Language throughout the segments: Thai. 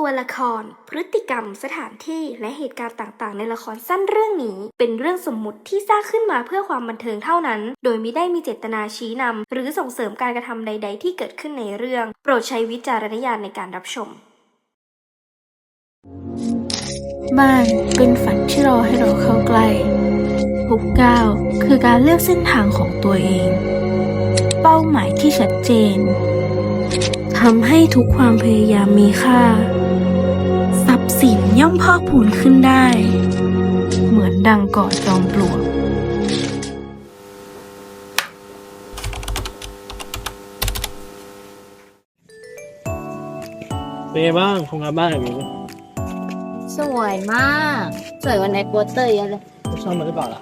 ตัวละคร พฤติกรรม สถานที่ และเหตุการณ์ต่างๆ ในละครสั้นเรื่องนี้ เป็นเรื่องสมมุติที่สร้างขึ้นมาเพื่อความบันเทิงเท่านั้น โดยไม่ได้มีเจตนาชี้นำหรือส่งเสริมการกระทำใด ๆ ที่เกิดขึ้นในเรื่อง โปรดใช้วิจารณญาณในการรับชม บ้านเป็นฝันที่รอให้เราเข้าใกล้ทุกก้าวคือการเลือกเส้นทางของตัวเอง เป้าหมายที่ชัดเจนทำให้ทุกความพยายามมีค่า ย์สินย่อมพอกพูนขึ้นได้ เหมือนดังเกาะจอมปลวกเป็นไงบ้างโครงการบ้านแบบนี้สวยมาก สวยกว่าในโปสเตอร์เยอะเลยชอบมันหรือเปล่าล่ะ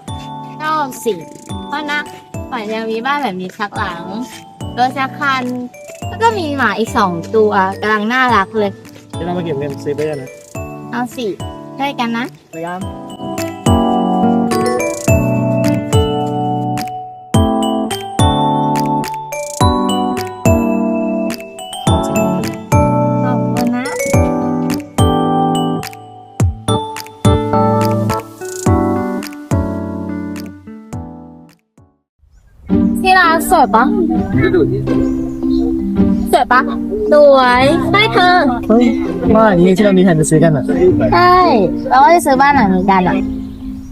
ชอบสิเพราะนะฝันจะมีบ้านแบบมีชักหลังรถชักคัน แล้วก็มีหมาอีกสองตัวกำลังน่ารักเลย เดี๋ยวเรามาเก็บเงินซื้อไปกันนะ เอาสิช่วยกันนะพยายามขอบคุณนะ ที่ร้านสวยปะส วยปะสวยใช่เธอเฮ้ยบ้านนี้ที่เรามีแผนจะซื้อกันอะใช่เราก็จะซื้อบ้านหลังนี้กันอะ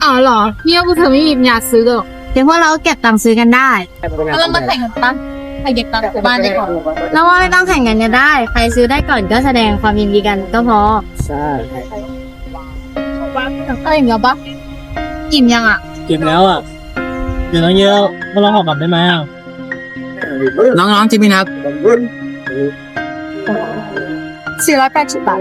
อ๋อเหรอเนี่ยกูเธอไม่มีปัญญาซื้อหรอกเดี๋ยวพวกเราเก็บตังค์ซื้อกันได้แล้วเรามาแข่งกันปะใครเก็บตังค์ซื้อบ้านได้ก่อนแล้วว่าไม่ต้องแข่งกันก็ได้ ใครซื้อได้ก่อนก็แสดงความยินดีกันก็พอใช่ก็อย่างเงี้ยปะอิ่มยังอะเก็บแล้วอะเดี๋ยวน้องเยอะมาลองขอบัตรได้ไหมอะน้องๆจิมินับ สี่ร้อยแปดสิบบาท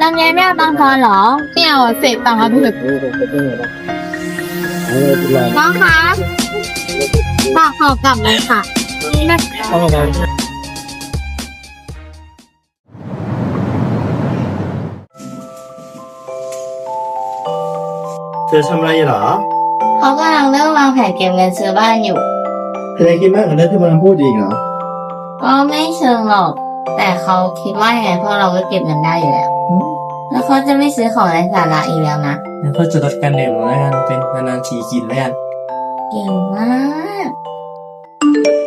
นั่นไงแม่เอาตังค์ทอนเหรอไม่เอาอะเศษตังค์เอาไปเถอะน้องคะฝากขอกลับเลยค่ะ นี่นะต้องขอบัตรเธอทำอะไรเหรอเขากำลังเริ่มวางแผนเก็บเงินซื้อบ้านอยู่ เธอคิดมากกว่านั้นที่มันพูดอีกเหรอ ก็ไม่เชิงหรอก แต่เขาคิดว่ายังไงพวกเราก็เก็บเงินได้อยู่แล้ว แล้วเขาจะไม่ซื้อของไร้สาระอีกแล้วนะงั้นก็จะลดการดื่มแล้วกันเป็นนานๆทีกินแล้วกันเก่งมากก็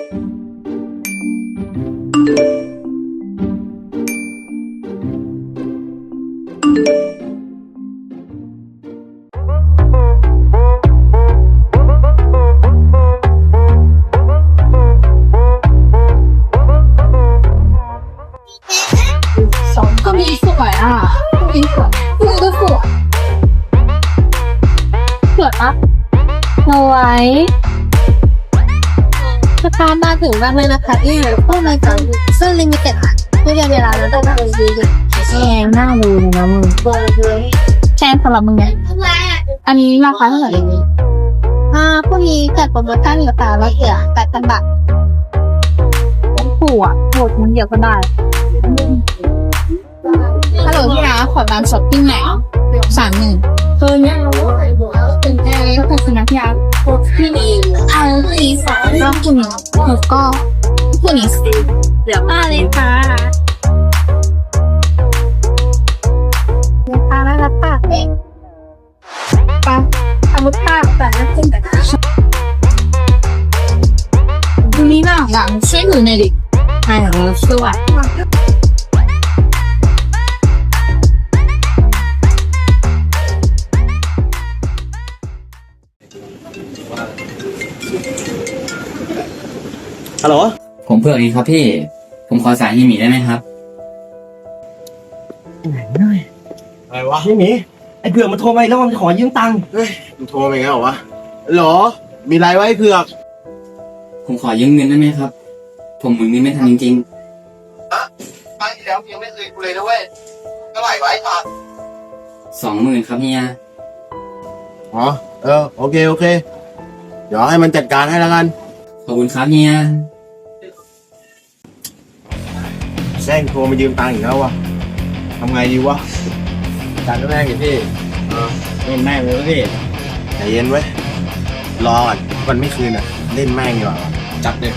สวยราคามาถึงมากเลยนะคะเนี่ยพวกมันกันซึ่งลิมิเต็ดอะไม่ใช่เวลาเราต้องทำซื้อเลยแพงน่าดูเลยนะมึงแพงสำหรับมึงไงอันนี้ราคาเท่าไหร่อ่าพวกนี้จัดโปรโมชั่นราคาละเกือบแปดพันบาทขู่อะโหดมันเดียวก็ได้ฮัลโหลพี่นะขอตังค์ช้อปปิ้งหน่อยสามหนึ่ง เพิ่มเนี่ยเป็นแอร์ก็คือนะพี่อาพี่นี่เอาพี่สองก็คุณแล้วก็คุณนี่เดี๋ยวมาเลยค่ะราคาแล้วราคาเอ๊ะไปทำมุดค่าแต่ละขึ้นแต่ตรงนี้น่ะหลังช่วยหนูหน่อยดิใช่เหรอสวย ฮัลโหลผมเผือกเองครับพี่ ผมขอสายฮีหมีได้ไหมครับอะไรวะไม่มีไอ้เผือกมันโทรมาอีกแล้วมันขอยืมตังค์เฮ้ยมันโทรมาอีกแล้วเหรอวะหรอ มีไรไวะไอ้เผือกผมขอยืมเงินได้ไหมครับ ผมหมุนเงินไม่ทันจริงครั้งที่แล้วยังไม่เคยกูเลยนะเว้ยเท่าไหร่ไวะไอ้ตัดๆสองหมื่นครับเฮียอ๋อเออโอเคโอเค เดี๋ยวให้มันจัดการให้แล้วกัน ขอบคุณครับเฮีย แม่งโทรมายืมตังค์อีกแล้ววะทำไงดีวะจัดแม่งดิพี่เออเล่นแม่งเลยพี่ใจเย็นไว้ยรอก่อนวันไม่คืนอะ เล่นแม่งดีกว่าจัดเลย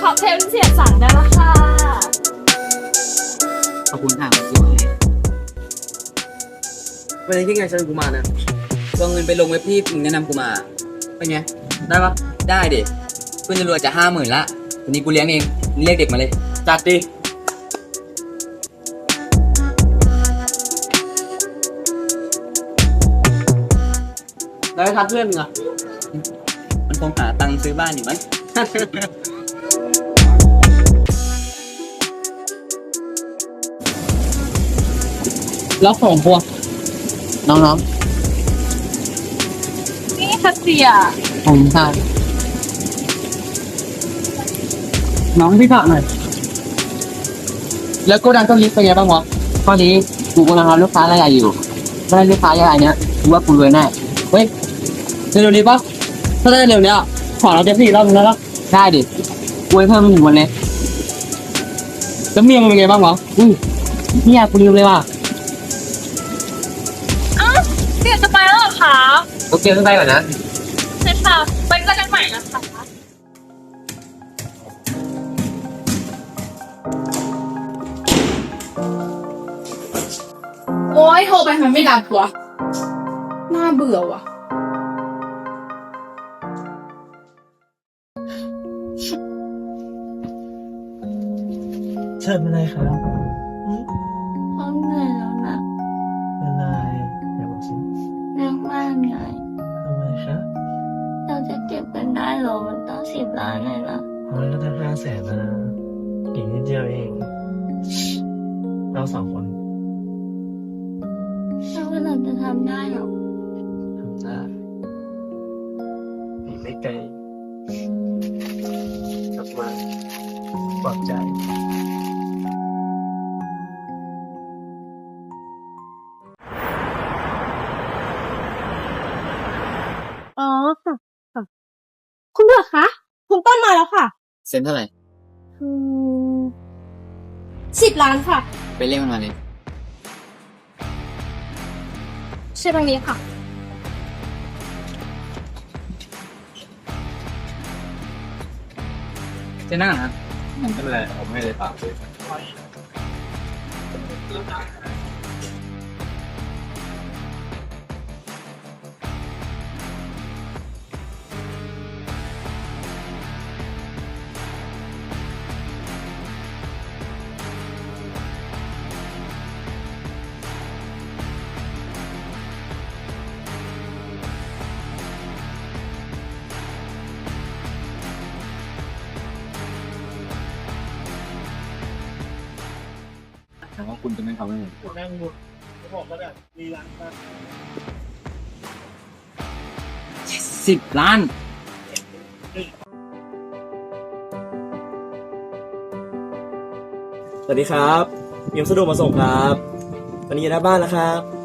ขอเพลงเสียงสั่งได้ละค่ะ ขอบคุณทางที่มาวันนี้ที่ไงเชิญกูมานะก็เงินไปลงเว็บที่มึงแนะนำกูมา เป็นไง ได้ปะได้ดิเพื่อนจะรวยจะห้าหมื่นละวันนี้กูเลี้ยงเองมึงเรียกเด็กมาเลย จัดดิแล้วทัดเพื่อนมึงอะมันคงหาตังค์ซื้อบ้านอยู่มั้ง แล้วของพวก น้องนี่ค่ะเสียๆผมค่ะ น้องพี่ฝากหน่อย แล้วโกดังต้นลิฟต์เป็นไงบ้างวะข้อนี้กูกำลังรับลูกค้ารายใหญ่อยู่ถ้าได้ลูกค้ารายใหญ่เนี้ยกูว่ากูรวยแน่เฮ้ยเร็วๆนี้ปะถ้าได้เร็วเนี้ยขอเราเต็มที่รอบนึงแล้วนะได้ดิกูให้เพิ่มถึงวันเลยแล้วเมียมึงเป็นไงบ้างวะอุ้ยเนี่ยกูลืมเลยว่ะเสียจะไปแล้วเหรอคะโอเคขึ้นไปก่อนนะ โอ้ยโทรไปทำไมไม่รับวะ น่าเบื่อว่ะเชิญเป็นไรครับเขาเหนื่อยแล้วนะเป็นไรไหนบอกสิเรื่องบ้านไงทำไมครับเราจะเก็บกันได้เหรอ มันต้องสิบล้านเลยนะโอ้ยก็ได้ห้าแสนแล้วนะอีกนิดเดียวเอง เราสองคนแล้ วว่าเราจะทำได้เหรอทำได้อีกไม่ไกลกลับมาปลอบใจอ๋อค่ะค่ะ คุณเบือกคะ คุณต้นมาแล้วค่ะ เซ็นเท่าไหร่อืมสิบล้านค่ะ ไปเรียกมันมาเลย ใช่ตรงนี้ค่ะเซ็นนั่งนะไม่เป็นไรผมให้เลยปากเลย คุณจะไม่ทำให้ผมนั่งดูบอกแล้วแบบมีร้านสิบล้าน สวัสดีครับยิมสะดวกมาส่งครับ วันนี้อยู่หน้าบ้านนะครับ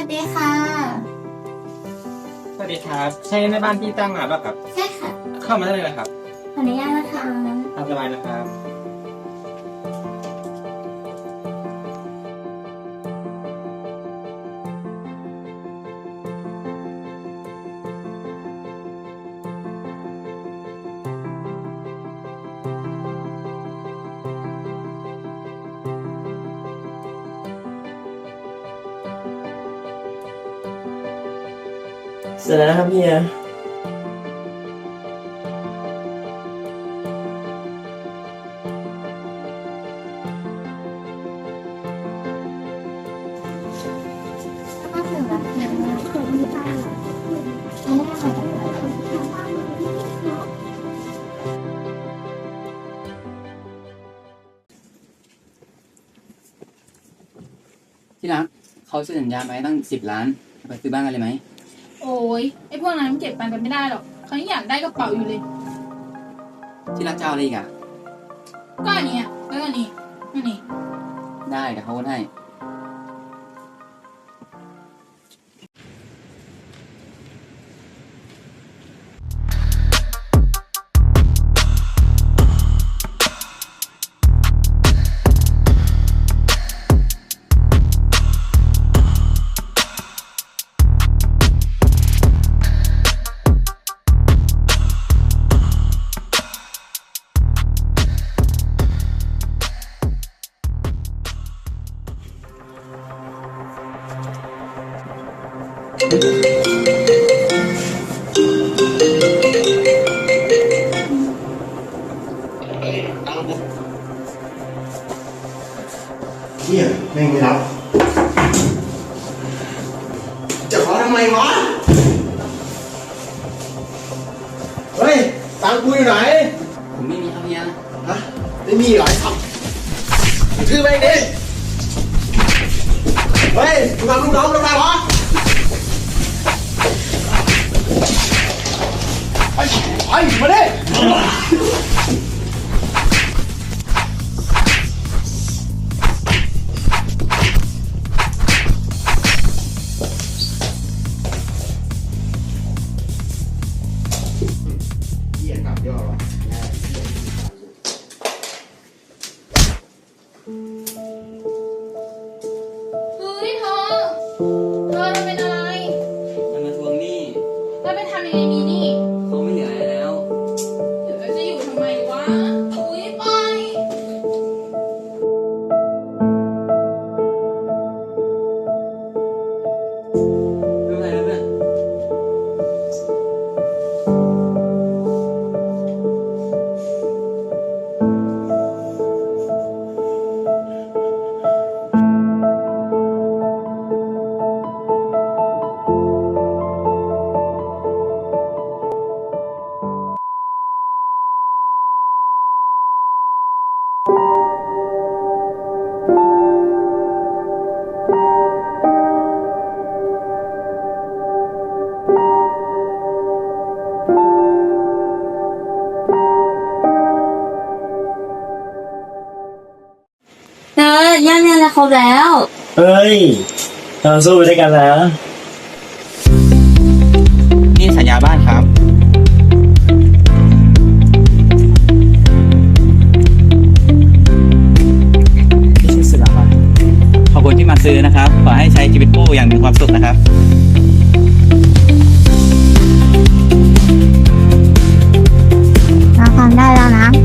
วัสดีค่ะ สวัสดีครับ ใช่แม่บ้านที่ตั้งมาป่ะครับ ใช่ค่ะ เข้ามาได้เลยนะครับ ขออนุญาตนะคะ ตามสบายนะครับ เสร็จแล้วนะครับเฮียถ้าถึงแล้วเนี่ยที่รักเขาเซ็นสัญญาไปตั้งสิบล้าน ไปซื้อบ้านกันเลยไหม โอ้ยไอพวกนั้นมันเก็บตังค์กันไม่ได้หรอกเขายังอยากได้กระเป๋าอยู่เลยใที่รักเจ้าอะไรอีกอะ ก็อันเนี้ยแล้วก็อันนี้อันนี้ ได้เดี๋ยวเขาโอนให้ เฮียแม่งไม่รับ จะขอทำไมวะ เฮ้ย ตังค์กูอยู่ไหน ผมไม่มีครับเฮียฮะ ไม่มีเหรอไอ้สับชื่อแม่งดิเฮ้ยมึงทำลูกน้องทำไมวะ ไปไปมา เธอย่าเนี่ยแล้วครบแล้ว เฮ้ยเราสู้ไปด้วยกันแล้ว นี่สัญญาบ้านครับ ไม่ใช่สิละมันขอบคุณที่มาซื้อนะครับ ขอให้ใช้ชีวิตคู่อย่างมีความสุขนะครับ เราทำได้แล้วนะ